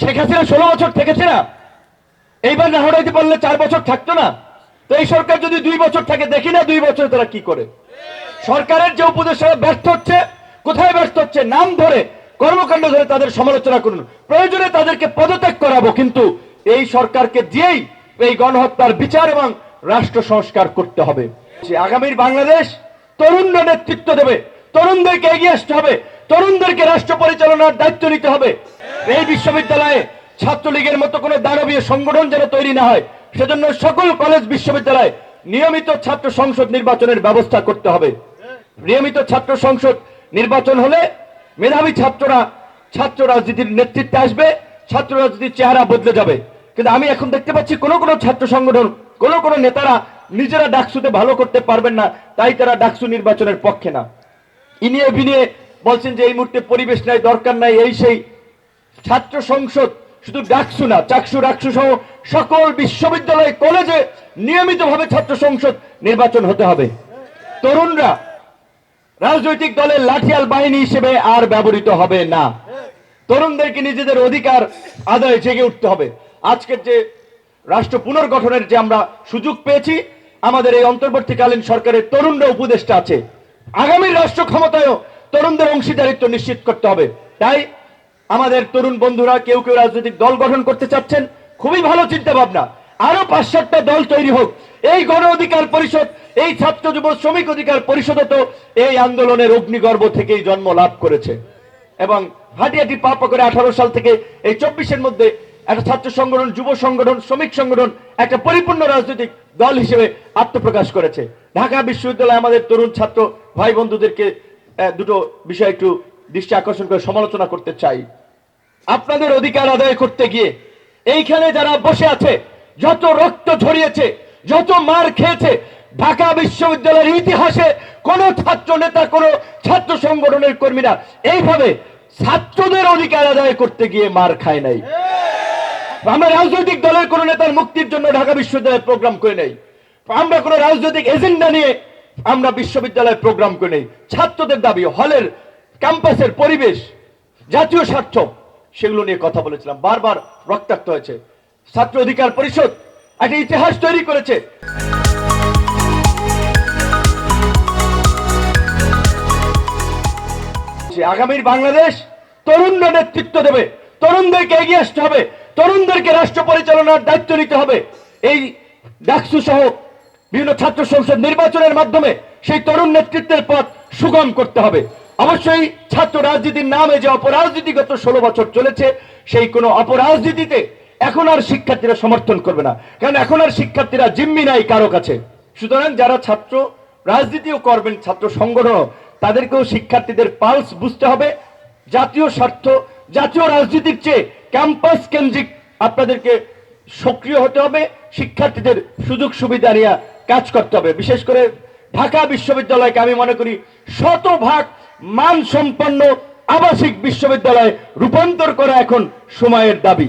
শেখ ষোলো বছর থেকেছে না। এইবার না হটাইতে পারলে চার বছর থাকতো না। তো এই সরকার যদি দুই বছর থাকে, দেখি না দুই বছর তারা কি করে। সরকারের যে উপদেষ্টারা ব্যর্থ হচ্ছে, কোথায় ব্যর্থ হচ্ছে, নাম ধরে, কর্মকাণ্ড ধরে তাদের সমালোচনা করুন। প্রয়োজনে তাদেরকে পদত্যাগ করাবো, কিন্তু এই সরকারকে দিয়েই এই গণহত্যার বিচার এবং রাষ্ট্র সংস্কার করতে হবে। আগামীর বাংলাদেশ তরুণরা নেতৃত্ব দেবে, তরুণদেরকে এগিয়ে আসতে হবে, তরুণদেরকে রাষ্ট্র পরিচালনার দায়িত্ব নিতে হবে। এই বিশ্ববিদ্যালয়ে ছাত্রলীগের মতো কোনো দানবীয় সংগঠন যেন তৈরি না হয়, সেজন্য সকল কলেজ বিশ্ববিদ্যালয়ে নিয়মিত ছাত্র সংসদ নির্বাচনের ব্যবস্থা করতে হবে। নিয়মিত ছাত্র সংসদ নির্বাচন হলে মেধাবী ছাত্ররা ছাত্র রাজনীতির নেতৃত্বে আসবে, ছাত্র রাজনীতির চেহারা বদলে যাবে। কিন্তু আমি এখন দেখতে পাচ্ছি কোন কোন ছাত্র সংগঠন, কোন কোন নেতারা নিজেরা ডাকসুতে ভালো করতে পারবেন না, তাই তারা ডাকসু নির্বাচনের পক্ষে না। ইনিয়ে বিনিয়ে বলছেন যে এই মুহূর্তে পরিবেশ নাই, দরকার নাই, এই সেই ছাত্র সংসদ, শুধু ডাকসু না, চাকসু ডাকসু সহ সকল বিশ্ববিদ্যালয়, কলেজে নিয়মিতভাবে ছাত্র সংসদ নির্বাচন হতে হবে। তরুণরা রাজনৈতিক দলের লাঠিয়াল বাহিনী হিসেবে আর ব্যবহৃত হবে না। তরুণদেরকে নিজেদের অধিকার আদায় জেগে উঠতে হবে। আজকের যে রাষ্ট্র পুনর্গঠনের যে আমরা সুযোগ পেয়েছি, আমাদের এই অন্তর্বর্তীকালীন সরকারের তরুণরা উপদেষ্টা আছে। আগামী রাষ্ট্র ক্ষমতায়ও তরুণদের অংশীদারিত্ব নিশ্চিত করতে হবে। তাই আমাদের তরুণ বন্ধুরা, কেউ কেউ রাজনৈতিক দল গঠন করতে চাচ্ছেন, খুবই ভালো চিন্তা ভাবনা আরও পাঁচ সাতটা দল তৈরি হোক। এই গণ অধিকার পরিষদ, এই ছাত্র যুব শ্রমিক অধিকার পরিষদ তো এই আন্দোলনের অগ্নিগর্ভ থেকেই জন্ম লাভ করেছে। এবং হাঁটিহাটি পা করে আঠারো সাল থেকে এই চব্বিশের মধ্যে একটা ছাত্র সংগঠন, যুব সংগঠন, শ্রমিক সংগঠন, একটা পরিপূর্ণ রাজনৈতিক দল হিসেবে আত্মপ্রকাশ করেছে। ঢাকা বিশ্ববিদ্যালয়ে আমাদের তরুণ ছাত্র ভাই বন্ধুদেরকে দুটো বিষয় একটু দৃষ্টি আকর্ষণ করে সমালোচনা করতে চাই। আপনাদের অধিকার আদায় করতে গিয়ে এইখানে যারা বসে আছে, যত রক্ত ঝরিয়েছে, যত মার খেয়েছে, ঢাকা বিশ্ববিদ্যালয়ের ইতিহাসে কোন ছাত্র নেতা, কোন ছাত্র সংগঠনের কর্মীরা এইভাবে ছাত্রদের অধিকার আদায় করতে গিয়ে মার খায় নাই। আমরা রাজনৈতিক দলের কোন নেতার মুক্তির জন্য ঢাকা বিশ্ববিদ্যালয়ে প্রোগ্রাম করে নেই। আমরা কোন রাজনৈতিক এজেন্ডা নিয়ে আমরা বিশ্ববিদ্যালয়ে প্রোগ্রাম করে নেই। ছাত্রদের দাবি, হলের ক্যাম্পাসের পরিবেশ, জাতীয় স্বার্থ, সেগুলো নিয়ে কথা বলেছিলাম। বারবার রক্তাক্ত হয়েছে। ছাত্র অধিকার পরিষদ একটা ইতিহাস তৈরি করেছে। আগামীর বাংলাদেশ তরুণরা নেতৃত্ব দেবে, তরুণদেরকে এগিয়ে আসতে হবে, তরুণদেরকে রাষ্ট্র পরিচালনার দায়িত্ব নিতে হবে। এই ডাকসু সহ বিভিন্ন ছাত্র সংসদ নির্বাচনের মাধ্যমে সেই তরুণ নেতৃত্বের পথ সুগম করতে হবে। অবশ্যই ছাত্র রাজনীতির নামে যে অপরাজনীতি গত ষোলো বছর চলেছে, সেই কোনো অপরাজনীতিতে এখন আর শিক্ষার্থীরা সমর্থন করবে না। কারণ এখন আর শিক্ষার্থীরা জিম্মি নাই কারও কাছে। সুতরাং যারা ছাত্র রাজনীতিও করবেন, ছাত্র সংগঠন তাদেরকেও শিক্ষার্থীদের পালস বুঝতে হবে। জাতীয় স্বার্থ, জাতীয় রাজনীতির চেয়ে ক্যাম্পাস কেন্দ্রিক আপনাদেরকে সক্রিয় হতে হবে, শিক্ষার্থীদের সুযোগ সুবিধা নিয়ে কাজ করতে হবে। বিশেষ করে ঢাকা বিশ্ববিদ্যালয়কে আমি মনে করি শতভাগ মান সম্পন্ন আবাসিক বিশ্ববিদ্যালয়ে রূপান্তর করা এখন সময়ের দাবি।